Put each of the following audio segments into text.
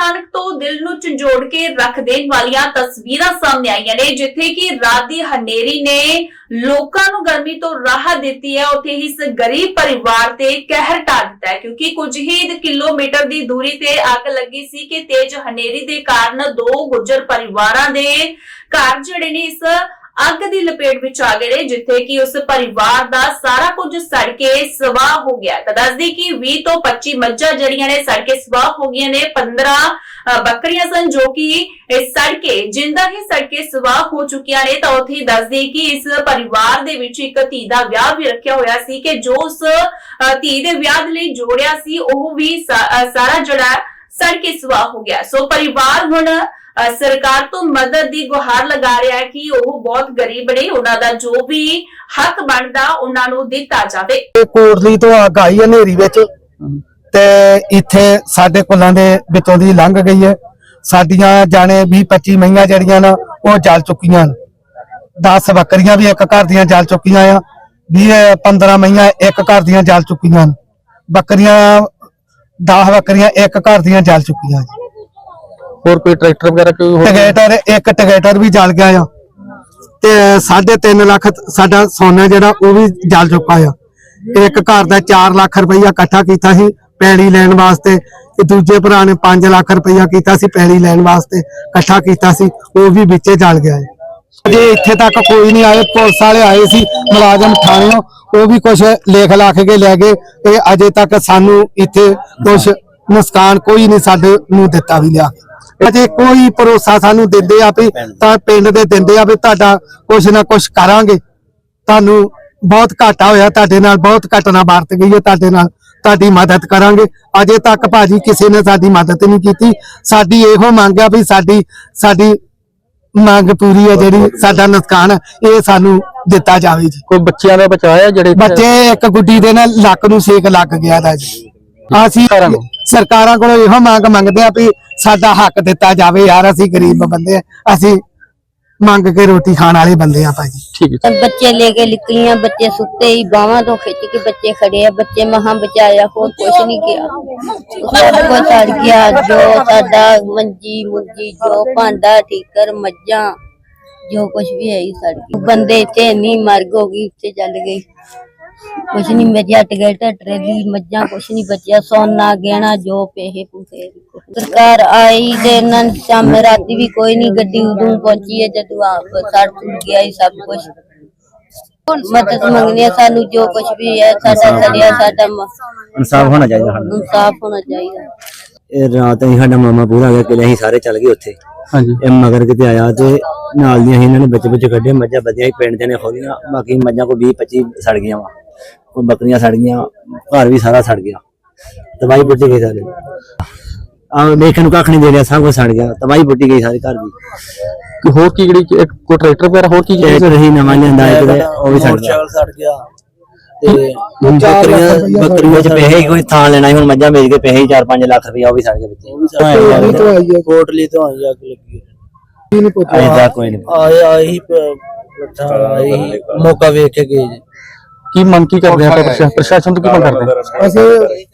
ਨਾਨਕ ਤੋਂ ਦਿਲ ਨੂੰ ਝੰਜੋੜ ਕੇ ਰੱਖ ਦੇਣ ਵਾਲੀਆਂ ਤਸਵੀਰਾਂ ਸਾਹਮਣੇ ਆਈਆਂ ਨੇ, ਜਿੱਥੇ ਕਿ ਰਾਤ ਦੀ ਹਨੇਰੀ ਨੇ ਲੋਕਾਂ ਨੂੰ ਗਰਮੀ ਤੋਂ ਰਾਹਤ ਦਿੱਤੀ ਹੈ। ਉੱਥੇ ਹੀ ਇਸ ਗਰੀਬ ਪਰਿਵਾਰ ਤੇ ਕਹਿਰ ਢਾ ਦਿੱਤਾ ਹੈ, ਕਿਉਂਕਿ ਕੁਝ ਹੀ ਕਿਲੋਮੀਟਰ ਦੀ ਦੂਰੀ ਤੇ ਅੱਗ ਲੱਗੀ ਸੀ ਕਿ ਤੇਜ਼ ਹਨੇਰੀ ਦੇ ਕਾਰਨ ਦੋ ਗੁੱਜਰ ਪਰਿਵਾਰਾਂ ਦੇ ਘਰ ਜਿਹੜੇ ਨੇ ਇਸ ਅੱਗ ਦੀ ਲਪੇਟ ਵਿੱਚ ਆ ਗਏ ਨੇ, ਜਿੱਥੇ ਕਿ ਉਸ ਪਰਿਵਾਰ ਦਾ ਸਾਰਾ ਕੁਝ ਸੜ ਕੇ ਸਵਾਹ ਹੋ ਗਿਆ ਤਾਂ ਦੱਸਦੀ ਕਿ 20 ਤੋਂ 25 ਮੱਝਾਂ ਜਿਹੜੀਆਂ ਨੇ ਸੜ ਕੇ ਸਵਾਹ ਹੋ ਗਈਆਂ ਨੇ 15 ਬੱਕਰੀਆਂ ਸਨ ਜੋ ਕਿ ਸੜ ਕੇ ਜਿੰਦਾ ਹੀ ਸੜ ਕੇ ਸਵਾਹ ਹੋ ਚੁੱਕੀਆਂ ਨੇ, ਤਾਂ ਉੱਥੇ ਦੱਸਦੀ ਕਿ ਇਸ ਪਰਿਵਾਰ ਦੇ ਵਿੱਚ ਇੱਕ ਧੀ ਦਾ ਵਿਆਹ ਵੀ ਰੱਖਿਆ ਹੋਇਆ ਸੀ ਕਿ ਜੋ ਉਸ ਧੀ ਦੇ ਵਿਆਹ ਦੇ ਲਈ ਜੋੜਿਆ ਸੀ, ਉਹ ਵੀ ਸਾਰਾ ਜਿਹੜਾ ਸੜ ਕੇ ਸਵਾਹ ਹੋ ਗਿਆ। ਸੋ ਪਰਿਵਾਰ ਹੁਣ ਸਰਕਾਰ ਤੋਂ ਮਦਦ ਦੀ ਗੁਹਾਰ ਲਗਾ ਰਿਹਾ ਹੈ ਕਿ ਉਹ ਬਹੁਤ ਗਰੀਬ ਨੇ। ਉਹਨਾਂ ਦਾ ਜੋ ਵੀ ਹੱਕ ਬਣਦਾ, ਉਹਨਾਂ ਨੂੰ ਦਿੱਤਾ ਜਾਵੇ। ਇਹ ਕੋਟਲੀ ਤੋਂ ਅੱਗ ਆਈ ਹੈ ਹਨੇਰੀ ਵਿੱਚ ਤੇ ਇੱਥੇ ਸਾਡੇ ਕੁੱਲਾਂ ਦੇ ਵਿੱਚੋਂ ਦੀ ਲੰਘ ਗਈ ਹੈ। ਸਾਡੀਆਂ ਜਾਣੇ 20 25 ਮਹੀਆਂ ਜਿਹੜੀਆਂ ਨਾ, ਉਹ ਜਲ ਚੁੱਕੀਆਂ ਨੇ। 10 ਬੱਕਰੀਆਂ ਵੀ ਇੱਕ ਘਰ ਦੀਆਂ ਜਲ ਚੁੱਕੀਆਂ ਆ। 20 15 ਮਹੀਆਂ ਇੱਕ ਘਰ ਦੀਆਂ ਜਲ ਚੁੱਕੀਆਂ ਨੇ। ਬੱਕਰੀਆਂ 10 ਬੱਕਰੀਆਂ ਇੱਕ ਘਰ ਦੀਆਂ ਜਲ ਚੁੱਕੀਆਂ ਨੇ। ਹੋਰ ਕੋਈ ਟਰੈਕਟਰ ਵਗੈਰਾ ਕੋਈ ਹੋਰ ਟਿਕੇਟਰ ਇੱਕ ਟਿਕੇਟਰ ਵੀ ਜਲ ਗਿਆ ਆ ਤੇ 3.5 ਲੱਖ ਸਾਡਾ ਸੋਨਾ ਜਿਹੜਾ ਉਹ ਵੀ ਜਲ ਚੁੱਕਾ ਆ। ਇੱਕ ਘਰ ਦਾ 4 ਲੱਖ ਰੁਪਈਆ ਇਕੱਠਾ ਕੀਤਾ ਸੀ ਪੈਲੀ ਲੈਣ ਵਾਸਤੇ ਤੇ ਦੂਜੇ ਭਰਾ ਨੇ 5 ਲੱਖ ਰੁਪਈਆ ਕੀਤਾ ਸੀ ਪੈਲੀ ਲੈਣ ਵਾਸਤੇ ਇਕੱਠਾ ਕੀਤਾ ਸੀ, ਉਹ ਵੀ ਵਿੱਚੇ ਜਲ ਗਿਆ ਹੈ ਅਜੇ ਇੱਥੇ ਤੱਕ ਕੋਈ ਨਹੀਂ ਆਏ, ਪੁਲਿਸ ਵਾਲੇ ਆਏ ਸੀ, ਮੁਲਾਜ਼ਮ ਥਾਣਿਓਂ ਉਹ ਵੀ ਕੁਝ ਲੇਖ ਲੱਖ ਕੇ ਲੈ ਗਏ ਤੇ ਅਜੇ ਤੱਕ ਸਾਨੂੰ ਇੱਥੇ ਕੁਝ ਨੁਕਸਾਨ ਕੋਈ ਨਹੀਂ ਸਾਡੇ ਨੂੰ ਦਿੱਤਾ ਵੀ ਲਿਆ। ਅਜੇ ਕੋਈ ਭਰੋਸਾ ਸਾਨੂੰ ਦਿੰਦੇ ਆ ਵੀ ਤਾਂ ਪਿੰਡ ਦੇ ਦਿੰਦੇ ਆ ਵੀ ਤੁਹਾਡਾ ਕੁਝ ਨਾ ਕੁਝ ਕਰਾਂਗੇ। ਤੁਹਾਨੂੰ ਬਹੁਤ ਘਾਟਾ ਹੋਇਆ ਤੁਹਾਡੇ ਨਾਲ ਬਹੁਤ ਘਟਨਾ ਵਰਤ ਗਈ ਹੈ ਤੁਹਾਡੇ ਨਾਲ। ਤੁਹਾਡੀ ਮਦਦ ਕਰਾਂਗੇ। ਅਜੇ ਤੱਕ ਭਾਜੀ ਕਿਸੇ ਨੇ ਸਾਡੀ ਮਦਦ ਨਹੀਂ ਕੀਤੀ। ਸਾਡੀ ਇਹੋ ਮੰਗ ਆ ਵੀ ਸਾਡੀ ਸਾਡੀ ਮੰਗ ਪੂਰੀ ਹੈ ਜਿਹੜੀ ਸਾਡਾ ਨੁਕਸਾਨ ਇਹ ਸਾਨੂੰ ਦਿੱਤਾ ਜਾਵੇ ਜੀ। ਕੋਈ ਬੱਚਿਆਂ ਦਾ ਬਚਾਇਆ ਜਿਹੜੇ ਬੱਚੇ ਇੱਕ ਗੁੱਡੀ ਦੇ ਨਾਲ ਲੱਕ ਨੂੰ ਸੇਕ ਲੱਗ ਗਿਆ ਦਾ ਜੀ। ਅਸੀਂ ਸਰਕਾਰਾਂ ਕੋਲੋਂ ਇਹੋ ਮੰਗ ਮੰਗਦੇ ਆ ਵੀ ਸਾਡਾ ਹੱਕ ਦਿੱਤਾ ਜਾਵੇ ਯਾਰ ਅਸੀਂ ਗਰੀਬ ਬੰਦੇ ਆ ਅਸੀਂ ਮੰਗ ਕੇ ਰੋਟੀ ਖਾਣ ਵਾਲੇ ਬੰਦੇ ਆ ਭਾਜੀ। ਠੀਕ ਹੈ ਬੱਚੇ ਲੈ ਕੇ ਨਿਕਲੀਆਂ ਬੱਚੇ ਸੁੱਤੇ ਹੀ ਬਾਹਾਂ ਤੋਂ ਖਿੱਚ ਕੇ ਬੱਚੇ ਖੜੇ ਆ ਬੱਚੇ ਮਹਾਂ ਬਚਾਇਆ ਹੋਰ ਕੁਛ ਨਹੀਂ ਗਿਆ। ਸਭ ਕੁਝ ਸੜ ਗਿਆ ਜੋ ਸਾਡਾ ਮੰਜੀ ਮੁੰਜੀ ਜੋ ਭਾਂਡਾ ਠੀਕਰ ਮੱਝਾਂ ਜੋ ਕੁਛ ਵੀ ਹੈ ਹੀ ਸੜ ਗਈ ਬੰਦੇ ਇੱਥੇ ਨਹੀਂ ਮਰਗ ਹੋ ਗਈ ਉੱਤੇ ਚੱਲ ਗਈ ਕੁਛ ਨਹੀਂ ਬਚਿਆ ਟਿਕਟ ਟਰੇਲੀ ਮੱਝਾਂ ਕੁਛ ਨਹੀਂ ਬਚਿਆ ਸੋਨਾ ਗਹਿਣਾ ਜੋ ਪੈਸੇ ਪੂਸੇ ਸਰਕਾਰ ਆਈ ਤੇ ਇਹਨਾਂ ਨੇ ਸ਼ਾਮੇ ਰਾਤੀ ਵੀ ਕੋਈ ਨਹੀਂ ਗੱਡੀ ਉਦੋਂ ਪਹੁੰਚੀ ਹੈ ਜਦੋਂ ਆਪ ਸੜ ਸੁੜ ਗਿਆ ਹੀ ਸਭ ਕੁਝ ਮਦਦ ਮੰਗਣੀ ਹੈ ਸਾਨੂੰ ਜੋ ਕੁਛ ਵੀ ਹੈ ਸਾਡਾ ਸੜਿਆ ਸਾਡਾ ਇਨਸਾਫ ਹੋਣਾ ਚਾਹੀਦਾ ਸਾਨੂੰ। ਇਨਸਾਫ ਹੋਣਾ ਚਾਹੀਦਾ। ਇਹ ਰਾਤ ਅਸੀਂ ਸਾਡਾ ਮਾਮਾ ਪੂਰਾ ਗਿਆ ਕਿ ਅਸੀਂ ਸਾਰੇ ਚੱਲ ਗਏ ਉੱਥੇ। ਹਾਂਜੀ। ਇਹ ਮਗਰ ਕਿਤੇ ਆਇਆ ਤੇ ਨਾਲ ਦੀਆਂ ਅਸੀਂ ਇਹਨਾਂ ਨੇ ਬੱਚੇ ਬੱਚੇ ਕੱਢੇ ਮੱਝਾਂ ਵਧੀਆਂ ਹੀ ਪਿੰਡ ਦੇ ਨੇ ਖੋਲੀਆਂ ਬਾਕੀ ਮੱਝਾਂ ਕੋ 20 25 ਸੜ ਗਈਆਂ ਵਾ। ਬੱਕਰੀਆਂ ਸੜ ਗਈਆਂ ਘਰ ਵੀ ਸਾਰਾ ਸੜ ਗਿਆ। ਤਬਾਈ ਪੁੱਟੀ ਗਈ ਸਾਰੇ। ਆ ਦੇਖਣ ਨੂੰ ਕੱਖ ਨਹੀਂ ਦੇ ਰਿਹਾ ਸਭ ਕੁਝ ਸੜ ਗਿਆ। ਤਬਾਈ ਪੁੱਟੀ ਗਈ ਸਾਰੇ ਘਰ ਦੀ। ਕੋਈ ਹੋਰ ਕੀ ਜਿਹੜੀ ਇੱਕ ਕੋਈ ਟਰੈਕਟਰ ਵਗੈਰਾ ਹੋਰ ਕੀ ਇੱਕ ਰਹੀ ਨਵਾਂ ਲਿਆਂਦਾ ਇੱਕ ਤੇ ਉਹ ਵੀ ਸੜ ਗਿਆ। ਸੜ ਗਿਆ। ਤੇ ਬੱਕਰੀਆਂ ਬੱਕਰੀਆਂ ਚ ਪੈਸੇ ਹੀ ਕੋਈ ਥਾਂ ਲੈਣਾ ਸੀ, ਹੁਣ ਮੱਝਾਂ ਵੇਚ ਕੇ ਪੈਸੇ ਹੀ 4-5 ਲੱਖ ਰੁਪਇਆ ਉਹ ਵੀ ਸੜ ਗਏ ਵਿੱਚ। ਕੋਟਲੀ ਤੋਂ ਆਈ ਅੱਗ ਲੱਗੀ ਅਜੇ ਤੱਕ ਕੋਈ ਨਹੀਂ। ਆਏ ਆਹੀ ਆਹੀ ਮੌਕਾ ਵੇਖ ਕੇ ਗਏ ਜੀ। ਕੀ ਮੰਗ ਕੀ ਕਰਦੇ ਆ ਪ੍ਰਸ਼ਾ- ਪ੍ਰਸ਼ਾਸਨ ਤੋਂ ਕੀ ਮੰਗ ਕਰਦੇ ਆ? ਅਸੀਂ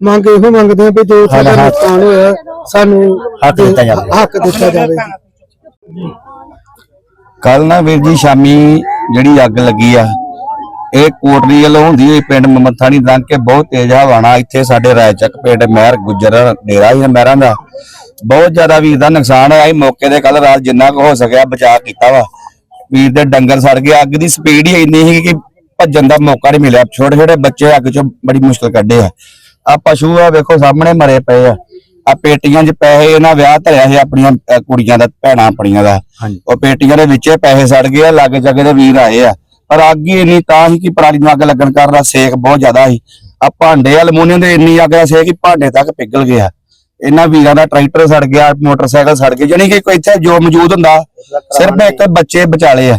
ਮੰਗ ਇਹੋ ਮੰਗਦੇ ਆ ਵੀ ਜੋ ਸਾਡਾ ਨੁਕਸਾਨ ਹੋਇਆ ਸਾਨੂੰ ਹੱਕ ਦਿੱਤਾ ਜਾਵੇ। ਹੱਕ ਦਿੱਤਾ ਜਾਵੇ। ਕੱਲ ਨਾ ਵੀਰ ਜੀ ਸ਼ਾਮੀ ਜਿਹੜੀ ਅੱਗ ਲੱਗੀ ਆ ਇਹ ਕੋਟਲੀ ਵੱਲੋਂ ਹੁੰਦੀ ਹੋਈ ਪਿੰਡ ਮਮਥਾਣੀ ਲੰਘ ਕੇ ਬਹੁਤ ਤੇਜ਼ ਹਵਾਣਾ ਇੱਥੇ ਸਾਡੇ ਰਾਇਚੱਕ ਪਿੰਡ ਮਹਿਰ ਗੁੱਜਰ ਡੇਰਾ ਹੀ ਮਹਿਰਾਂ ਦਾ। ਬਹੁਤ ਜ਼ਿਆਦਾ ਵੀਰ ਦਾ ਨੁਕਸਾਨ ਹੋਇਆ ਸੀ ਮੌਕੇ ਦੇ ਕੱਲ ਰਾਤ ਜਿੰਨਾ ਕੁ ਹੋ ਸਕਿਆ ਬਚਾਅ ਕੀਤਾ ਵਾ। ਵੀਰ ਦੇ ਡੰਗਰ ਸੜ ਗਏ ਅੱਗ ਦੀ ਸਪੀਡ ਹੀ ਇੰਨੀ ਸੀ ਕਿ ਭੱਜਣ ਦਾ ਮੌਕਾ ਨਹੀਂ ਮਿਲਿਆ। ਛੋਟੇ ਛੋਟੇ ਬੱਚੇ ਅੱਗ ਚੋਂ ਬੜੀ ਮੁਸ਼ਕਲ ਕੱਢੇ ਆ। ਆ ਪਸ਼ੂ ਆ ਵੇਖੋ ਸਾਹਮਣੇ ਮਰੇ ਪਏ ਆ। ਆ ਪੇਟੀਆਂ 'ਚ ਪੈਸੇ ਇਹਨਾਂ ਵਿਆਹ ਧਰਿਆ ਸੀ ਆਪਣੀਆਂ ਅਹ, ਕੁੜੀਆਂ ਦਾ ਭੈਣਾਂ ਆਪਣੀਆਂ ਦਾ। ਉਹ ਪੇਟੀਆਂ ਦੇ ਵਿੱਚੇ ਪੈਸੇ ਸੜ ਗਏ ਆ ਲਾਗੇ ਜਗੇ ਦੇ ਵੀਰ ਆਏ ਆ। ਪਰ ਅੱਗ ਹੀ ਇੰਨੀ ਤਾਂ ਸੀ ਕਿ ਪਰਾਲੀ ਨੂੰ ਅੱਗ ਲੱਗਣ ਕਾਰਨ ਸੇਕ ਬਹੁਤ ਜ਼ਿਆਦਾ ਸੀ। ਆ ਭਾਂਡੇ ਅਲਮੂਨੀਅਮ ਦੇ ਇੰਨੀ ਅੱਗ ਦਾ ਸੇਕ ਕਿ ਭਾਂਡੇ ਤੱਕ ਪਿਘਲ ਗਿਆ। ਇਹਨਾਂ ਵੀਰਾਂ ਦਾ ਟਰੈਕਟਰ ਸੜ ਗਿਆ ਮੋਟਰਸਾਈਕਲ ਸੜ ਗਏ। ਜਾਣੀ ਕਿ ਕੋਈ ਇੱਥੇ ਜੋ ਮੌਜੂਦ ਹੁੰਦਾ ਸਿਰਫ ਇੱਕ ਬੱਚੇ ਬਚਾਲੇ ਆ।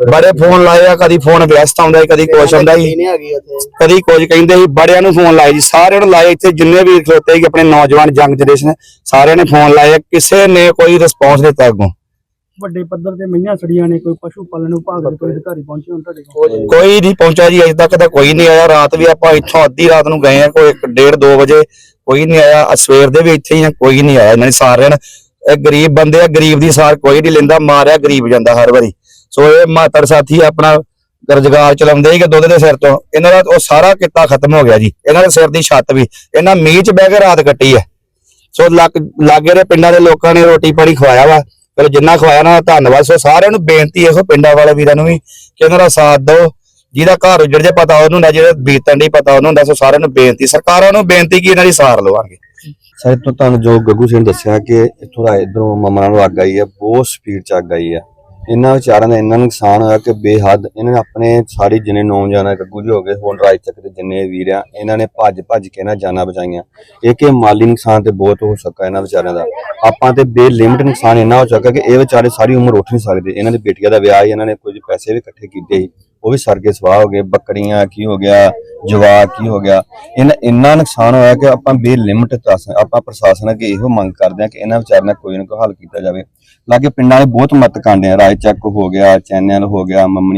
ਬੜੇ ਫੋਨ ਲਾਏ ਆ ਕਦੀ ਫੋਨ ਵਿਅਸਤ ਆਉਂਦਾ ਸੀ ਕਦੀ ਕੁਛ ਆਉਂਦਾ ਸੀ। ਕਦੀ ਕੁਝ ਕਹਿੰਦੇ ਸੀ ਬੜਿਆਂ ਨੂੰ ਫੋਨ ਲਾਏ ਜੀ ਸਾਰਿਆਂ ਨੂੰ ਲਾਏ ਇੱਥੇ ਜਿੰਨੇ ਵੀ ਖਲੋਤੇ ਸੀ ਆਪਣੇ ਨੌਜਵਾਨ ਜੰਗ ਜਨਰੇਸ਼ਨ ਸਾਰਿਆਂ ਨੇ ਫੋਨ ਲਾਏ ਕਿਸੇ ਨੇ ਕੋਈ ਰਿਸਪੌਂਸ ਦਿੱਤਾ ਅੱਗੋਂ। ਵੱਡੇ ਪੱਧਰ ਤੇ ਮਈਆਂ ਸੜੀਆਂ ਨੇ ਕੋਈ ਪਸ਼ੂ ਪਾਲਣ ਵਿਭਾਗ ਦੇ ਕੋਈ ਅਧਿਕਾਰੀ ਪਹੁੰਚੇ ਹੋਣ ਤੁਹਾਡੇ ਕੋਲ? ਕੋਈ ਨਹੀਂ। ਪਹੁੰਚਿਆ ਜੀ ਅਜੇ ਤੱਕ ਤਾਂ ਕੋਈ ਨਹੀਂ ਆਇਆ ਰਾਤ ਵੀ ਆਪਾਂ ਇੱਥੋਂ ਅੱਧੀ ਰਾਤ ਨੂੰ ਗਏ ਆ ਕੋਈ 1:30 2 ਵਜੇ ਕੋਈ ਨਹੀਂ ਆਇਆ ਸਵੇਰ ਦੇ ਵੀ ਇੱਥੇ ਹੀ ਆ ਕੋਈ ਨਹੀਂ ਆਇਆ ਇਹਨਾਂ ਨੇ ਸਾਰਿਆਂ ਨੇ। ਇਹ ਗਰੀਬ ਬੰਦੇ ਆ ਗਰੀਬ ਦੀ ਸਾਰ ਕੋਈ ਨਹੀਂ ਲੈਂਦਾ ਮਾਰਿਆ ਗਰੀਬ ਜਾਂਦਾ ਹਰ ਵਾਰੀ। ਸੋ ਇਹ ਮਾਤਰ ਸਾਥੀ ਆਪਣਾ ਰੁਜ਼ਗਾਰ ਚਲਾਉਂਦੇ ਸੀ ਕਿ ਦੁੱਧ ਦੇ ਸਿਰ ਤੋਂ। ਇਹਨਾਂ ਦਾ ਉਹ ਸਾਰਾ ਕਿੱਤਾ ਖਤਮ ਹੋ ਗਿਆ ਜੀ। ਇਹਨਾਂ ਦੇ ਸਿਰ ਦੀ ਛੱਤ ਵੀ। ਇਹਨਾਂ ਮੀਂਹ ਚ ਬਹਿ ਕੇ ਰਾਤ ਕੱਟੀ ਹੈ। ਸੋ ਲਾਗੇ ਦੇ ਪਿੰਡਾਂ ਦੇ ਲੋਕਾਂ ਨੇ ਰੋਟੀ ਪਾਣੀ ਖਵਾਇਆ ਵਾ। ਚਲੋ ਜਿੰਨਾ ਖਵਾਇਆ ਨਾ, ਧੰਨਵਾਦ। ਸੋ ਸਾਰਿਆਂ ਨੂੰ ਬੇਨਤੀ ਇਹੋ ਪਿੰਡਾਂ ਵਾਲੇ ਵੀਰਾਂ ਨੂੰ ਵੀ ਕਿ ਇਹਨਾਂ ਦਾ ਸਾਥ ਦਿਓ। ਜਿਹਦਾ ਘਰ ਉਜੜ ਜੇ ਪਤਾ ਉਹਨੂੰ ਹੁੰਦਾ ਜਿਹੜਾ ਬੀਤਣ ਦੀ ਪਤਾ ਉਹਨੂੰ ਹੁੰਦਾ। ਸੋ ਸਾਰਿਆਂ ਨੂੰ ਬੇਨਤੀ, ਸਰਕਾਰਾਂ ਨੂੰ ਬੇਨਤੀ ਕਿ ਇਹਨਾਂ ਦੀ ਸਾਰ ਲਵਾਂਗੇ। ਸਰ ਤੋਂ ਤੁਹਾਨੂੰ ਜੋ ਗੱਗੂ ਸਿੰਘ ਦੱਸਿਆ ਕਿ ਇੱਥੋਂ ਦਾ ਇਧਰੋਂ ਮਮਰਾਂ ਨੂੰ ਅੱਗ ਆਈ ਹੈ, ਬਹੁਤ ਸਪੀਡ ਚ ਅੱਗ ਆਈ ਹੈ। ਇਹਨਾਂ ਵਿਚਾਰਾਂ ਦਾ ਇੰਨਾ ਨੁਕਸਾਨ ਹੋਇਆ ਕਿ ਬੇਹੱਦ ਇਹਨਾਂ ਨੇ ਆਪਣੇ ਸਾਰੇ ਜਿੰਨੇ ਨੌਜਵਾਨ ਗੱਗੂ ਜੀ ਹੋ ਗਏ, ਹੁਣ ਰਾਜ ਤੱਕ ਦੇ ਜਿੰਨੇ ਵੀਰ ਆ, ਇਹਨਾਂ ਨੇ ਭੱਜ ਭੱਜ ਕੇ ਇਹਨਾਂ ਜਾਨਾਂ ਬਚਾਈਆਂ। ਇਹ ਕਿ ਮਾਲੀ ਨੁਕਸਾਨ ਤੇ ਬਹੁਤ ਹੋ ਸਕਾ ਇਹਨਾਂ ਵਿਚਾਰਿਆਂ ਦਾ। ਆਪਾਂ ਤੇ ਬੇਲਿਮਟ ਨੁਕਸਾਨ ਇੰਨਾ ਹੋ ਚੁੱਕਾ ਕਿ ਇਹ ਵਿਚਾਰੇ ਸਾਰੀ ਉਮਰ ਉੱਠ ਨਹੀਂ ਸਕਦੇ। ਇਹਨਾਂ ਦੀ ਬੇਟੀਆਂ ਦਾ ਵਿਆਹ ਹੀ ਇਹਨਾਂ ਨੇ ਕੁਝ ਪੈਸੇ ਵੀ ਇਕੱਠੇ ਕੀਤੇ ਸੀ। ਉਹ ਵੀ ਸਰ ਕੇ ਸਵਾਹ ਹੋ ਗਏ, ਬੱਕਰੀਆਂ ਕੀ ਹੋ ਗਿਆ, ਜਵਾਕ ਕੀ ਹੋ ਗਿਆ। ਇਹਨਾਂ ਇੰਨਾ ਨੁਕਸਾਨ ਹੋਇਆ ਕਿ ਆਪਾਂ ਬੇਲਿਮਟ ਦੱਸ ਆਪਾਂ ਪ੍ਰਸ਼ਾਸਨ ਅੱਗੇ ਇਹੋ ਮੰਗ ਕਰਦੇ ਹਾਂ ਕਿ ਇਹਨਾਂ ਵਿਚਾਰਿਆਂ ਦਾ ਕੋਈ ਨਾ ਕੋਈ ਹੱਲ ਕੀਤਾ ਜਾਵੇ। ਲਾਗੇ ਪਿੰਡਾਂ ਦੇ ਬਹੁਤ ਮਤ ਕਾਂਡੇ ਰਾਏ ਚੱਕ ਹੋ ਗਿਆ, ਚੈਨਲ ਹੋ ਗਿਆ, ਮੰਮਣੀ